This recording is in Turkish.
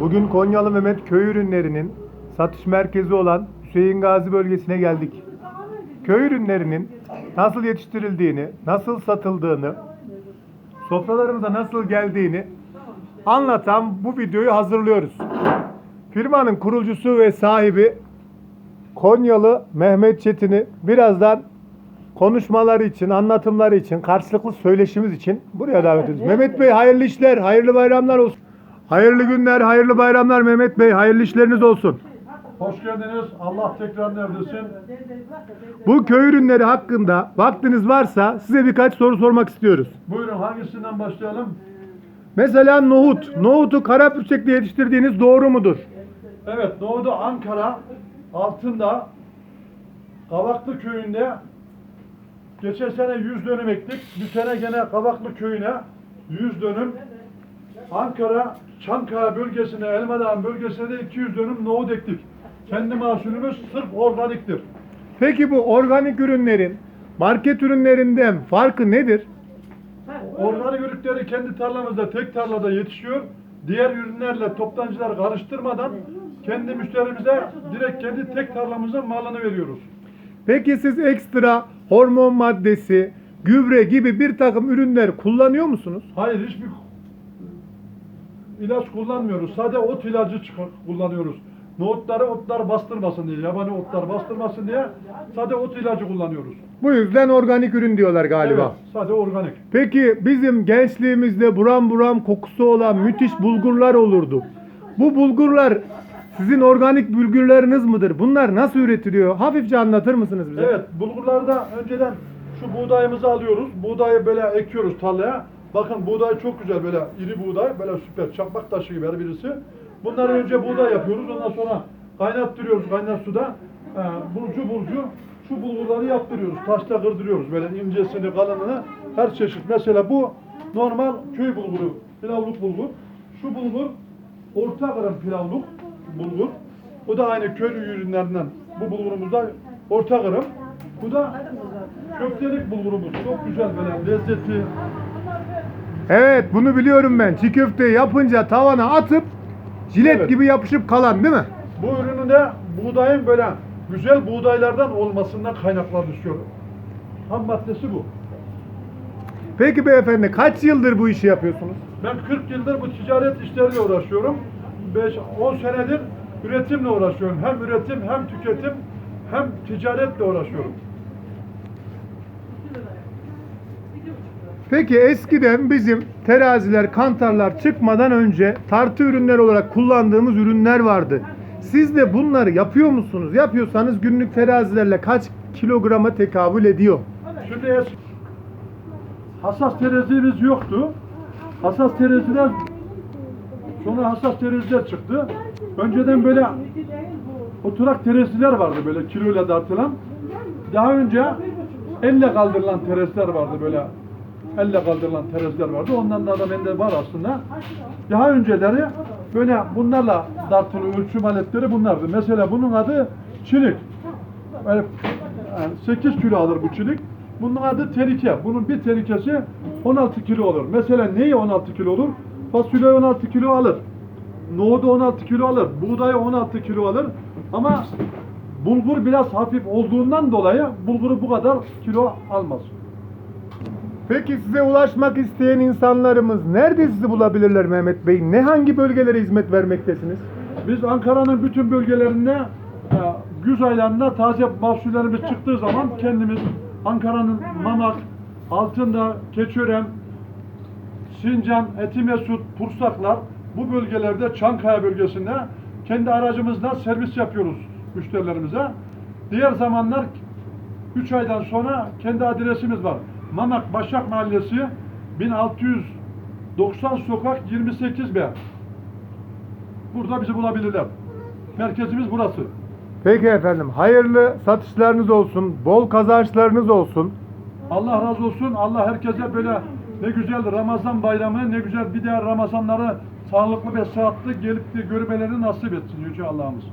Bugün Konyalı Mehmet köy ürünlerinin satış merkezi olan Hüseyin Gazi bölgesine geldik. Köy ürünlerinin nasıl yetiştirildiğini, nasıl satıldığını, sofralarımıza nasıl geldiğini anlatan bu videoyu hazırlıyoruz. Firmanın kurucusu ve sahibi Konyalı Mehmet Çetin'i birazdan konuşmaları için, anlatımları için, karşılıklı söyleşimiz için buraya davet ediyoruz. Mehmet Bey hayırlı işler, hayırlı bayramlar olsun. Hayırlı günler, hayırlı bayramlar Mehmet Bey. Hayırlı işleriniz olsun. Hoş geldiniz. Allah tekrar neredesin? Bu köy ürünleri hakkında vaktiniz varsa size birkaç soru sormak istiyoruz. Buyurun hangisinden başlayalım? Mesela nohut. Nohutu Karapürçek'te yetiştirdiğiniz doğru mudur? Evet, Doğu'da Ankara altında Kavaklı köyünde geçen sene 100 dönüm ektik. Bu sene gene Kavaklı köyüne 100 dönüm Ankara Çankaya bölgesine, Elmadağ bölgesine de 200 dönüm nohut ektik. Kendi mahsulümüz sırf organiktir. Peki bu organik ürünlerin market ürünlerinden farkı nedir? Organik ürünleri kendi tarlamızda, tek tarlada yetişiyor. Diğer ürünlerle toptancılar karıştırmadan kendi müşterimize direkt kendi tek tarlamızın malını veriyoruz. Peki siz ekstra hormon maddesi, gübre gibi bir takım ürünler kullanıyor musunuz? Hayır hiçbir ilaç kullanmıyoruz. Sade ot ilacı kullanıyoruz. Nohutları otlar bastırmasın diye, yabani otlar bastırmasın diye sade ot ilacı kullanıyoruz. Bu yüzden organik ürün diyorlar galiba. Evet, sade organik. Peki bizim gençliğimizde buram buram kokusu olan müthiş bulgurlar olurdu. Bu bulgurlar sizin organik bulgurlarınız mıdır? Bunlar nasıl üretiliyor? Hafifçe anlatır mısınız bize? Evet, bulgurlarda önceden şu buğdayımızı alıyoruz. Buğdayı böyle ekiyoruz tarlaya. Bakın buğday çok güzel böyle iri buğday, böyle süper çakmak taşı gibi her birisi. Bunları önce buğday yapıyoruz. Ondan sonra kaynattırıyoruz kaynar suda. Ee, burcu burcu şu bulgurları yaptırıyoruz. Taşta kırdırıyoruz böyle incesini, kalınını her çeşit. Mesela bu normal köy bulguru, pilavlık bulgur. Şu bulgur orta kırım pilavlık bulgur. Bu da aynı köy ürünlerinden. Bu bulgurumuz da orta kırım. Bu da köftelik bulgurumuz. Çok güzel böyle lezzetli. Evet bunu biliyorum ben. Çiğ köfte yapınca tavana atıp jilet Evet. gibi yapışıp kalan değil mi? Bu ürünün de buğdayın böyle güzel buğdaylardan olmasından kaynaklar düşüyor. Ham maddesi bu. Peki beyefendi kaç yıldır bu işi yapıyorsunuz? Ben 40 yıldır bu ticaret işleriyle uğraşıyorum. 5-10 senedir üretimle uğraşıyorum. Hem üretim hem tüketim hem ticaretle uğraşıyorum. Peki eskiden bizim teraziler, kantarlar çıkmadan önce tartı ürünler olarak kullandığımız ürünler vardı. Siz de bunları yapıyor musunuz? Yapıyorsanız günlük terazilerle kaç kilograma tekabül ediyor? Şimdi hassas terazimiz yoktu. Hassas teraziler sonra hassas teraziler çıktı. Önceden böyle oturak teraziler vardı böyle kiloyla tartılan. Daha önce elle kaldırılan teraziler vardı böyle elle kaldırılan teraziler vardı. Ondan da da bende var aslında. Daha önceleri böyle bunlarla tartılı ölçüm aletleri bunlardı. Mesela bunun adı çilik. Yani 8 kilo alır bu çilik. Bunun adı terike. Bunun bir terikesi 16 kilo olur. Mesela neyi 16 kilo olur? Fasulye 16 kilo alır. Nohudu 16 kilo alır. Buğdayı 16 kilo alır. Ama bulgur biraz hafif olduğundan dolayı bulguru bu kadar kilo almaz. Peki size ulaşmak isteyen insanlarımız nerede sizi bulabilirler Mehmet Bey? Ne hangi bölgelere hizmet vermektesiniz? Biz Ankara'nın bütün bölgelerinde e, güz aylarında taze mahsullerimiz çıktığı zaman kendimiz Ankara'nın Mamak, Altındağ, Keçiören, Sincan, Etimesut, Pursaklar bu bölgelerde Çankaya bölgesinde kendi aracımızla servis yapıyoruz müşterilerimize. Diğer zamanlar 3 aydan sonra kendi adresimiz var. Mamak Başak Mahallesi 1690 sokak 28B. Burada bizi bulabilirler. Merkezimiz burası. Peki efendim hayırlı satışlarınız olsun, bol kazançlarınız olsun. Allah razı olsun. Allah herkese böyle ne güzel Ramazan bayramı, ne güzel bir de Ramazanları sağlıklı ve sıhhatli gelip de görmelerini nasip etsin Yüce Allah'ımız.